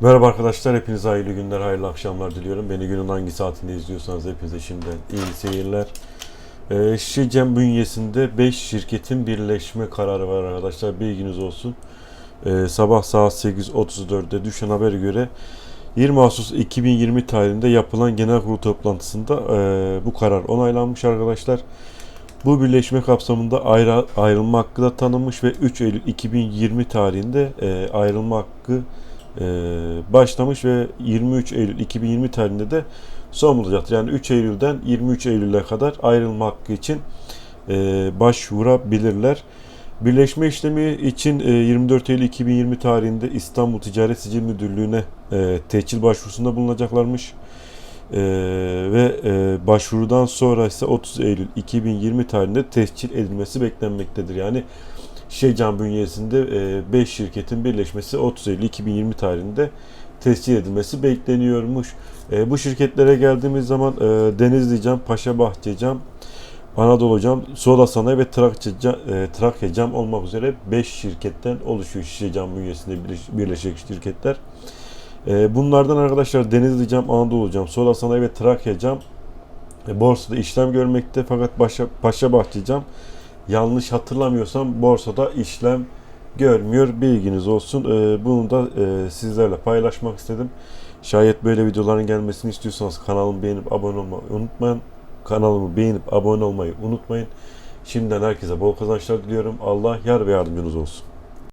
Merhaba arkadaşlar, hepinize hayırlı günler, hayırlı akşamlar diliyorum. Beni günün hangi saatinde izliyorsanız hepinize şimdiden iyi seyirler. Ee, Şicem bünyesinde 5 şirketin birleşme kararı var arkadaşlar, bilginiz olsun. Ee, sabah saat 8.34'de düşen habere göre 20 Ağustos 2020 tarihinde yapılan genel kurul toplantısında e, bu karar onaylanmış arkadaşlar. Bu birleşme kapsamında ayrı, ayrılma hakkı da tanınmış ve 3 Eylül 2020 tarihinde e, ayrılma hakkı başlamış ve 23 Eylül 2020 tarihinde de son bulacaktır. Yani 3 Eylül'den 23 Eylül'e kadar ayrılma hakkı için e, başvurabilirler. Birleşme işlemi için e, 24 Eylül 2020 tarihinde İstanbul Ticaret Sicil Müdürlüğü'ne e, tehcil başvurusunda bulunacaklarmış. E, ve e, başvurudan sonra ise 30 Eylül 2020 tarihinde tescil edilmesi beklenmektedir. Yani Şecan bünyesinde 5 şirketin birleşmesi 30 Eylül 2020 tarihinde tescil edilmesi bekleniyormuş. E, bu şirketlere geldiğimiz zaman e, Denizli Cam, Paşa Bahçe Cam, Anadolu Cam, Soda Sanayi ve Trakya Cam, e, Trakya Cam olmak üzere 5 şirketten oluşuyor Şişe Cam bünyesinde birleş- birleşik şirketler. E, bunlardan arkadaşlar Denizli Cam, Anadolu Cam, Soda Sanayi ve Trakya Cam e, borsada işlem görmekte fakat Paşa, Paşa Bahçe Cam yanlış hatırlamıyorsam borsada işlem görmüyor. Bilginiz olsun. Ee, bunu da e, sizlerle paylaşmak istedim. Şayet böyle videoların gelmesini istiyorsanız kanalımı beğenip abone olmayı unutmayın. Kanalımı beğenip abone olmayı unutmayın. Şimdiden herkese bol kazançlar diliyorum. Allah yar ve yardımcınız olsun.